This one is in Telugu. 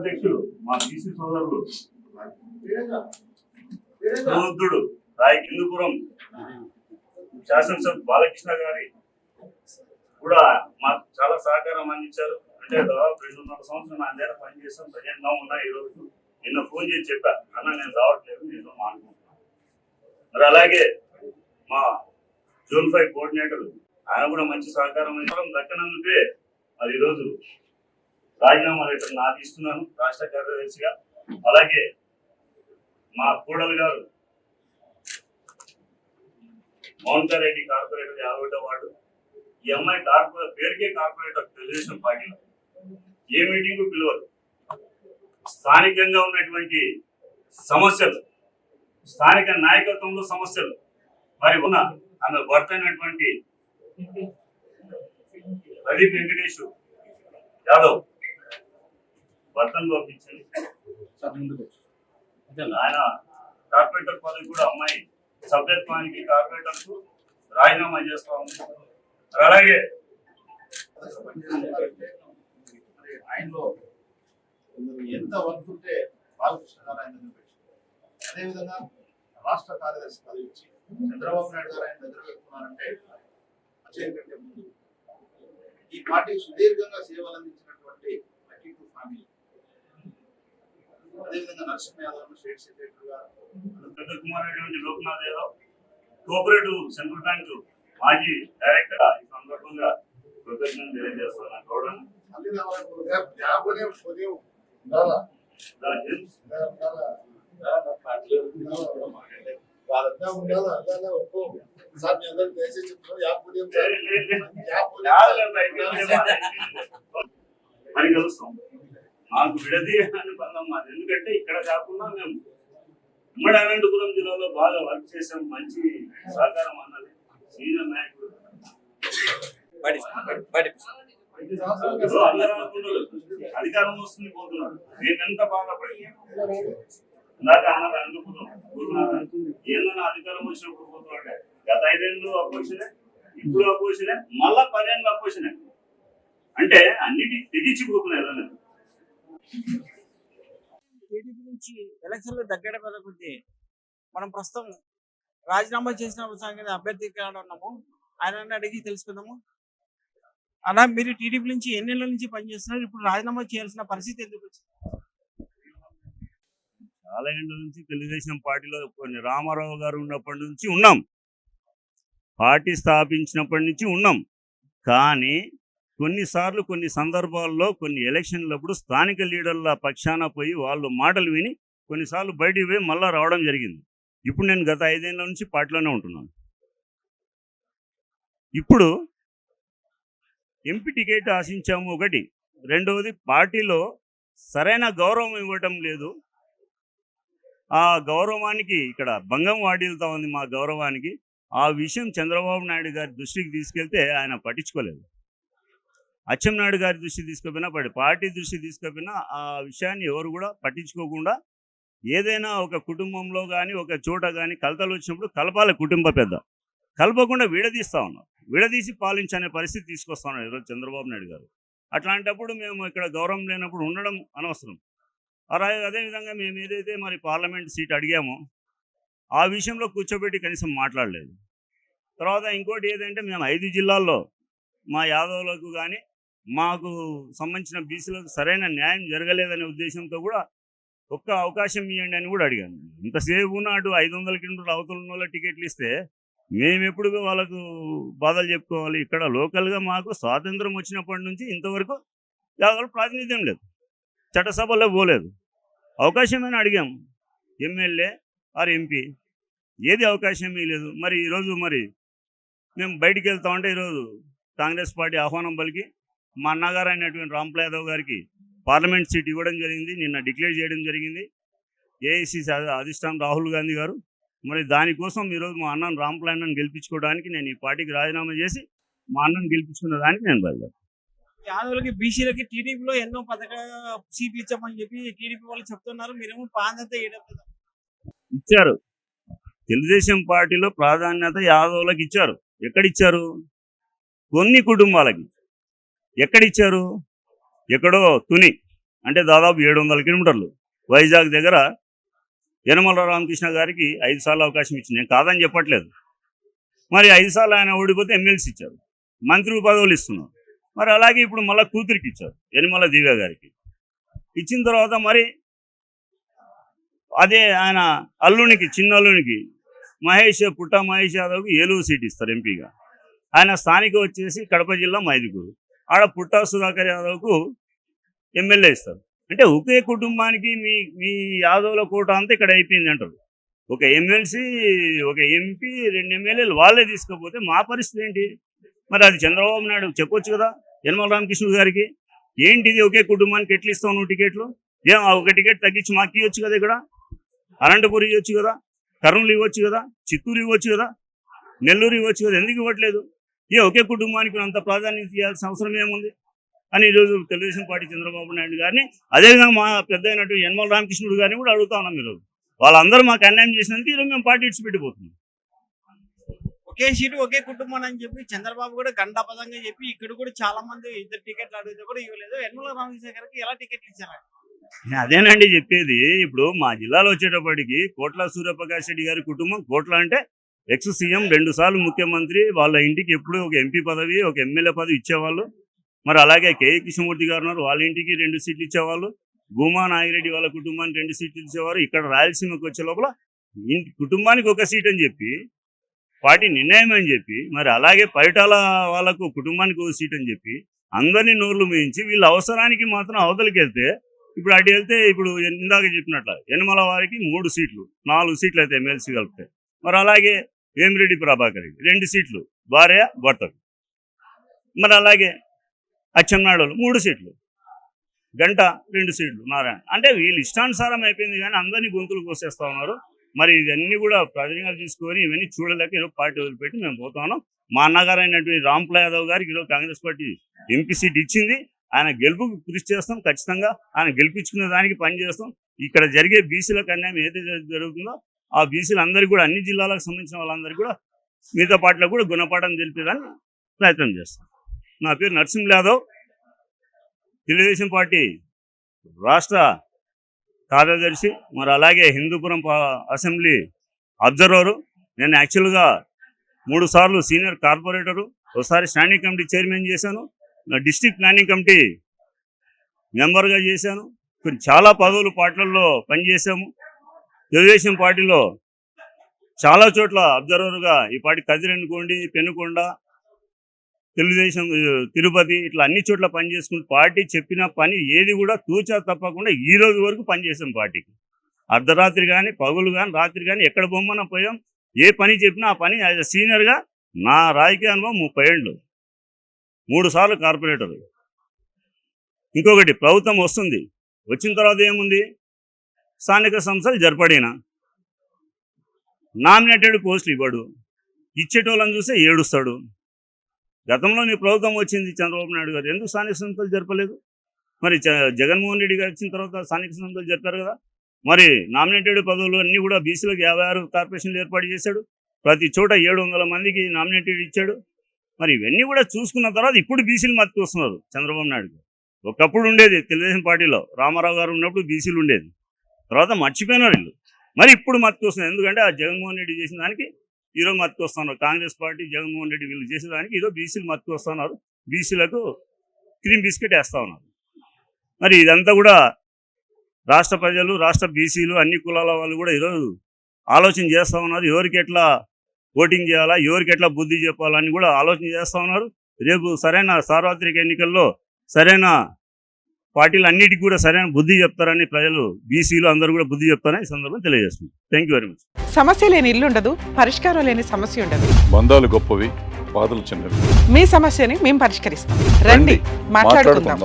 అధ్యక్షులు మా బీసీ సోదరులు సముద్రుడు రాయి కిందుపురం శాసనసభ బాలకృష్ణ గారి కూడా మాకు చాలా సహకారం అందించారు. అంటే దాదాపు రెండున్నర సంవత్సరం నా దగ్గర పనిచేసాం ప్రజెంట్గా ఉన్నా ఈ రోజు నిన్న ఫోన్ చేసి చెప్పా అన్న నేను రావట్లేదు నేను మానుకుంటున్నాను మరి అలాగే మా జోన్ ఫైవ్ కోఆర్డినేటర్ ఆయన కూడా మంచి సహకారం అందించడం దక్కనందుకే మరి ఈరోజు రాజీనామా లెటర్ నాకు ఇస్తున్నాను రాష్ట్ర కార్యదర్శిగా. అలాగే మా కూడలు గారు మౌంటారెడ్డి కార్పొరేటర్ యాభై వార్డు. ఈ అమ్మాయి కార్పొరేట్ పేరుకే కార్పొరేటర్ తెలుగుదేశం పార్టీలో. ఏ మీటింగ్ పిలవదు. స్థానికంగా ఉన్నటువంటి సమస్యలు స్థానిక నాయకత్వంలో సమస్యలు మరి ఉన్న ఆమె భర్త అయినటువంటి ప్రదీప్ వెంకటేష్ యాదవ్ భర్తను పంపించండి ఆయన కార్పొరేటర్ పదవి కూడా అమ్మాయి సభ్యత్వానికి కార్పొరేటర్కు రాజీనామా చేస్తా ఉంది అలాగే ఆయనలో ఎంత వర్క్ ఉంటే బాలకృష్ణ గారు ఆయన దగ్గర అదేవిధంగా రాష్ట్ర కార్యదర్శి పదవి ఇచ్చి చంద్రబాబు నాయుడు గారు ఆయన దగ్గర పెట్టుకున్నారంటే అజయ్ కంటే ముందు. ఈ పార్టీకి సుదీర్ఘంగా సేవలు అందించినటువంటి ఫ్యామిలీ. అదేవిధంగా నరసింహ యాదవ్ స్టేట్ సెక్రటరీ గారు పెద్ద Kumar Reddy Loknath Yadav cooperative central bank మాజీ డైరెక్టర్ ఈ సందర్భంగా కృతజ్ఞతలు తెలియజేస్తున్నాను. జేమ్స్ మరి కలుస్తాం మాకు విడది అని బంధం మాది. ఎందుకంటే ఇక్కడ కాకుండా మేము ఉమ్మడి అనంతపురం జిల్లాలో బాగా వర్క్ చేసాం మంచి సహకారం అన్నది సీనియర్ నాయకుడు. అధికారం వస్తుంది పోతున్నారు. నేను ఎంత బాధపడి ఇందాక అన్నారు అందుకున్నాం ఏదైనా అధికారం వచ్చినప్పుడు పోతున్నాడే గత ఐదేళ్ళు అపోజిషనే ఇప్పుడు అపోజిషనే మళ్ళా పదేళ్ళు అపోజిషనే అంటే అన్నిటి తెగించిపోతున్నాయి కదా టీడీపీ నుంచి ఎలక్షన్లు దగ్గర పద కొద్దీ మనం ప్రస్తుతం రాజీనామా చేసిన సంగతి అభ్యర్థి ఉన్నాము. ఆయన అడిగి తెలుసుకుందాము. అలా మీరు టీడీపీ నుంచి ఎన్నేళ్ళ నుంచి పనిచేస్తున్నారు? ఇప్పుడు రాజీనామా చేయాల్సిన పరిస్థితి ఎందుకు వచ్చింది? చాలా ఏళ్ళ నుంచి తెలుగుదేశం పార్టీలో కొన్ని రామారావు గారు ఉన్నప్పటి నుంచి ఉన్నాం. పార్టీ స్థాపించినప్పటి నుంచి ఉన్నాం. కానీ కొన్నిసార్లు కొన్ని సందర్భాల్లో కొన్ని ఎలక్షన్లప్పుడు స్థానిక లీడర్ల పక్షాన పోయి వాళ్ళు మాటలు విని కొన్నిసార్లు బయటికి పోయి మళ్ళా రావడం జరిగింది. ఇప్పుడు నేను గత ఐదేళ్ళ నుంచి పార్టీలోనే ఉంటున్నాను. ఇప్పుడు ఎంపీ టికెట్ ఆశించాము ఒకటి. రెండవది పార్టీలో సరైన గౌరవం ఇవ్వటం లేదు. ఆ గౌరవానికి ఇక్కడ భంగం వాడిల్తా ఉంది మా గౌరవానికి. ఆ విషయం చంద్రబాబు నాయుడు గారి దృష్టికి తీసుకెళ్తే ఆయన పట్టించుకోలేదు. అచ్చెన్నాయుడు గారి దృష్టి తీసుకుపోయినా పడి పార్టీ దృష్టి తీసుకుపోయినా ఆ విషయాన్ని ఎవరు కూడా పట్టించుకోకుండా ఏదైనా ఒక కుటుంబంలో కానీ ఒక చోట కానీ కలతలు వచ్చినప్పుడు కలపాలి కుటుంబ పెద్ద కలపకుండా విడదీస్తా ఉన్నారు. విడదీసి పాలించనే పరిస్థితి తీసుకొస్తా ఉన్నారు ఈరోజు చంద్రబాబు నాయుడు గారు. అట్లాంటప్పుడు మేము ఇక్కడ గౌరవం లేనప్పుడు ఉండడం అనవసరం. అలాగే అదేవిధంగా మేము ఏదైతే మరి పార్లమెంట్ సీట్ అడిగామో ఆ విషయంలో కూర్చోబెట్టి కనీసం మాట్లాడలేదు. తర్వాత ఇంకోటి ఏదంటే మేము ఐదు జిల్లాల్లో మా యాదవులకు కానీ మాకు సంబంధించిన బీసీలకు సరైన న్యాయం జరగలేదనే ఉద్దేశంతో కూడా ఒక్క అవకాశం ఇవ్వండి అని కూడా అడిగాను. ఇంతసేపు నాటు ఐదు వందల కిలోమీటర్లు అవతల ఉన్న వాళ్ళ టికెట్లు ఇస్తే మేము ఎప్పుడు వాళ్ళకు బాధలు చెప్పుకోవాలి? ఇక్కడ లోకల్గా మాకు స్వాతంత్రం వచ్చినప్పటి నుంచి ఇంతవరకు యాదవులు ప్రాతినిధ్యం లేదు. చట్టసభలో పోలేదు. అవకాశమైనా అడిగాం? MLA or MP. ఏది అవకాశం లేదు. మరి ఈరోజు మరి మేము బయటికి వెళ్తా ఉంటే ఈరోజు కాంగ్రెస్ పార్టీ ఆహ్వానం పలికి మా అన్నగారు అయినటువంటి రాంప్ల యాదవ్ గారికి పార్లమెంట్ సీట్ ఇవ్వడం జరిగింది. నిన్న డిక్లేర్ చేయడం జరిగింది. ఏఐసిసి అధిష్టానం రాహుల్ గాంధీ గారు. మరి దానికోసం ఈరోజు మా అన్నను రాంప్లాయన్ గెలిపించుకోవడానికి నేను ఈ పార్టీకి రాజీనామా చేసి మా అన్నను గెలిపించుకున్న దానికి నేను బయలుదేరు యాదవులకి బీసీలకి టీడీపీలో ఎన్నో పథక సీట్లు ఇచ్చామని చెప్పి టీడీపీ వాళ్ళు చెప్తున్నారు. మీరేమో ప్రాధాన్యత. ఇచ్చారు. తెలుగుదేశం పార్టీలో ప్రాధాన్యత యాదవులకు ఇచ్చారు. ఎక్కడిచ్చారు కొన్ని కుటుంబాలకి. ఎక్కడిచ్చారు? ఎక్కడో తుని అంటే దాదాపు ఏడు వందల కిలోమీటర్లు. వైజాగ్ దగ్గర యనమల రామకృష్ణ గారికి ఐదు సార్లు అవకాశం ఇచ్చింది. నేను కాదని చెప్పట్లేదు. మరి ఐదు సార్లు ఆయన ఓడిపోతే ఎమ్మెల్సీ ఇచ్చారు. మంత్రి పదవులు ఇస్తున్నారు. మరి అలాగే ఇప్పుడు మళ్ళీ కూతురికి ఇచ్చారు యనమల దివ్య గారికి. ఇచ్చిన తర్వాత మరి అదే ఆయన అల్లునికి చిన్న అల్లునికి మహేష్ పుట్ట మహేష్ యాదవ్కి ఏలూరు సీట్ ఇస్తారు ఎంపీగా. ఆయన స్థానిక వచ్చేసి కడప జిల్లా మైదుకూరు. ఆడ పుట్టా సుధాకర్ యాదవ్కు ఎమ్మెల్యే ఇస్తారు. అంటే ఒకే కుటుంబానికి మీ మీ యాదవ్ల కోట అంతా ఇక్కడ అయిపోయింది అంటారు. ఒక ఎమ్మెల్సీ ఒక ఎంపీ రెండు ఎమ్మెల్యేలు వాళ్ళే తీసుకపోతే మా పరిస్థితి ఏంటి? మరి అది చంద్రబాబు నాయుడు చెప్పొచ్చు కదా యనమల రామకృష్ణుడు గారికి. ఏంటిది ఒకే కుటుంబానికి ఎట్లా ఇస్తావు నువ్వు టికెట్లు? ఏం ఒక టికెట్ తగ్గించి మాకు ఇవ్వచ్చు కదా ఇక్కడ? అనంతపురం ఇవ్వచ్చు కదా? కర్నూలు ఇవ్వచ్చు కదా? చిత్తూరు ఇవ్వచ్చు కదా? నెల్లూరు ఇవ్వచ్చు కదా? ఎందుకు ఇవ్వట్లేదు? ఏ ఒకే కుటుంబానికి అంత ప్రాధాన్యత ఇవ్వాల్సిన అవసరం ఏముంది? అని ఈరోజు తెలుగుదేశం పార్టీ చంద్రబాబు నాయుడు గారిని అదేవిధంగా మా పెద్ద అయినట్టు యనమల రామకృష్ణుడు గారిని కూడా అడుగుతా ఉన్నాం ఈరోజు. వాళ్ళందరూ మాకు అన్యాయం చేసినందుకు ఈరోజు మేము పార్టీ ఇడిచిపెట్టిపోతున్నాం ఒకే సీటు ఒకే కుటుంబం అని చెప్పి చంద్రబాబు కూడా గండాపదంగా చెప్పి ఇక్కడ కూడా చాలా మంది ఇద్దరు టికెట్లు అడిగితే కూడా ఇవ్వలేదు. యనమల రామకృష్ణ గారికి ఎలా టికెట్ ఇచ్చారు? అదేనండి చెప్పేది. ఇప్పుడు మా జిల్లాలో వచ్చేటప్పటికి కోట్ల సూర్యప్రకాష్ రెడ్డి గారి కుటుంబం కోట్ల అంటే ఎక్స్ సీఎం రెండు సార్లు ముఖ్యమంత్రి వాళ్ళ ఇంటికి ఎప్పుడు ఒక ఎంపీ పదవి ఒక ఎమ్మెల్యే పదవి ఇచ్చేవాళ్ళు. మరి అలాగే కేఏ e. కృష్ణమూర్తి గారు ఉన్నారు వాళ్ళ ఇంటికి రెండు సీట్లు ఇచ్చేవాళ్ళు. భూమా నాగిరెడ్డి వాళ్ళ కుటుంబానికి రెండు సీట్లు ఇచ్చేవారు. ఇక్కడ రాయలసీమకి వచ్చే లోపల ఇంటి కుటుంబానికి ఒక సీట్ అని చెప్పి పార్టీ నిర్ణయం అని చెప్పి మరి అలాగే పరిటాల వాళ్ళకు కుటుంబానికి ఒక సీట్ అని చెప్పి అందరినీ నోర్లు మేయించి వీళ్ళ అవసరానికి మాత్రం అవతలికి వెళ్తే ఇప్పుడు అటు వెళ్తే ఇప్పుడు ఇందాక చెప్పినట్ల యనమల వారికి మూడు సీట్లు నాలుగు సీట్లు అయితే ఎమ్మెల్సీ కలిపితే మరి అలాగే వేమిరెడ్డి ప్రభాకర్ రెడ్డి రెండు సీట్లు. భార్య భర్తకు మరి అలాగే అచ్చెన్నాయుడు మూడు సీట్లు. గంట రెండు సీట్లు. నారాయణ. అంటే వీళ్ళు ఇష్టానుసారం అయిపోయింది కానీ అందరినీ గొంతులు కోసేస్తా ఉన్నారు. మరి ఇవన్నీ కూడా ప్రజలుగా తీసుకొని ఇవన్నీ చూడలేక ఈరోజు పార్టీ వదిలిపెట్టి మేము పోతాను మా అన్నగారు అయినటువంటి రాంపుల యాదవ్ గారికి ఈరోజు కాంగ్రెస్ పార్టీ ఎంపీ సీట్ ఇచ్చింది. ఆయన గెలుపుకు కృషి చేస్తాం ఖచ్చితంగా. ఆయన గెలిపించుకునే దానికి పని చేస్తాం. ఇక్కడ జరిగే బీసీలకు అన్యాయం ఏదైతే జరుగుతుందో ఆ బీసీలు అందరికీ కూడా అన్ని జిల్లాలకు సంబంధించిన వాళ్ళందరికీ కూడా మిగతా పాటలకు కూడా గుణపాఠం తెలిపేదాన్ని ప్రయత్నం చేస్తాం. నా పేరు నరసింహ యాదవ్. తెలుగుదేశం పార్టీ రాష్ట్ర కార్యదర్శి మరి అలాగే హిందూపురం పా- అసెంబ్లీ అబ్జర్వరు. నేను యాక్చువల్గా మూడు సార్లు సీనియర్ కార్పొరేటరు ఒకసారి స్టాండింగ్ కమిటీ చైర్మన్ చేశాను నా ప్లానింగ్ కమిటీ మెంబర్గా చేశాను. కొన్ని చాలా పదవులు పాటలలో పనిచేశాము. తెలుగుదేశం పార్టీలో చాలా చోట్ల అబ్జర్వర్గా ఈ పార్టీ కదిరెనుకోండి పెనుకొండ తెలుగుదేశం తిరుపతి ఇట్లా అన్ని చోట్ల పనిచేసుకుని పార్టీ చెప్పిన పని ఏది కూడా తూచా తప్పకుండా ఈ రోజు వరకు పనిచేసాం పార్టీకి. అర్ధరాత్రి కానీ పగులు కానీ రాత్రి కానీ ఎక్కడ బొమ్మన పోయాం ఏ పని చెప్పినా ఆ పని యాజ్ సీనియర్గా నా రాజకీయ అనుభవం ముప్పై ఏళ్ళు. మూడు సార్లు కార్పొరేటర్. ఇంకొకటి ప్రభుత్వం వస్తుంది. వచ్చిన తర్వాత ఏముంది? స్థానిక సంస్థలు జరపడిన? నామినేటెడ్ పోస్టులు ఇవ్వడు. ఇచ్చేటోళ్ళని చూస్తే ఏడుస్తాడు. గతంలో నీ ప్రభుత్వం వచ్చింది చంద్రబాబు నాయుడు గారు. ఎందుకు స్థానిక సంస్థలు జరపలేదు? మరి జ- జగన్మోహన్ రెడ్డి గారు వచ్చిన తర్వాత స్థానిక సంస్థలు జరిపారు కదా. మరి నామినేటెడ్ పదవులు అన్నీ కూడా బీసీలకు యాభై ఆరు కార్పొరేషన్లు ఏర్పాటు చేశాడు. ప్రతి చోట ఏడు వందల మందికి నామినేటెడ్ ఇచ్చాడు. మరి ఇవన్నీ కూడా చూసుకున్న తర్వాత ఇప్పుడు బీసీలు మతికి వస్తున్నారు చంద్రబాబు నాయుడు గారు. ఒకప్పుడు ఉండేది తెలుగుదేశం పార్టీలో. రామారావు గారు ఉన్నప్పుడు బీసీలు ఉండేది. తర్వాత మర్చిపోయినారు వీళ్ళు. మరి ఇప్పుడు మద్దతు ఎందుకంటే ఆ జగన్మోహన్ రెడ్డి చేసిన దానికి ఈరోజు మద్దతు వస్తున్నారు కాంగ్రెస్ పార్టీ జగన్మోహన్ రెడ్డి వీళ్ళు చేసిన దానికి ఈరోజు బీసీలు మద్దతు వస్తున్నారు బీసీలకు క్రీమ్ బిస్కెట్ వేస్తా ఉన్నారు. మరి ఇదంతా కూడా రాష్ట్ర ప్రజలు రాష్ట్ర బీసీలు అన్ని కులాల వాళ్ళు కూడా ఈరోజు ఆలోచన చేస్తూ ఉన్నారు. ఎవరికి ఎట్లా ఓటింగ్ చేయాలా ఎవరికి ఎట్లా బుద్ధి చెప్పాలని కూడా ఆలోచన చేస్తూ ఉన్నారు. రేపు సరైన సార్వత్రిక ఎన్నికల్లో సరైన పార్టీలు అన్నిటికీ కూడా సరైన బుద్ధి చెప్తారని ప్రజలు బీసీలు అందరూ కూడా బుద్ధి చెప్తారని ఈ సందర్భంగా తెలియజేస్తుంది థ్యాంక్ యూ వెరీ మచ్ సమస్య లేని ఇల్లు ఉండదు పరిష్కారం లేని సమస్య ఉండదు. బంధాలు గొప్పవి బాధలు చిన్నవి. మీ సమస్యని మేము పరిష్కరిస్తాం. రండి మాట్లాడుకుందాం.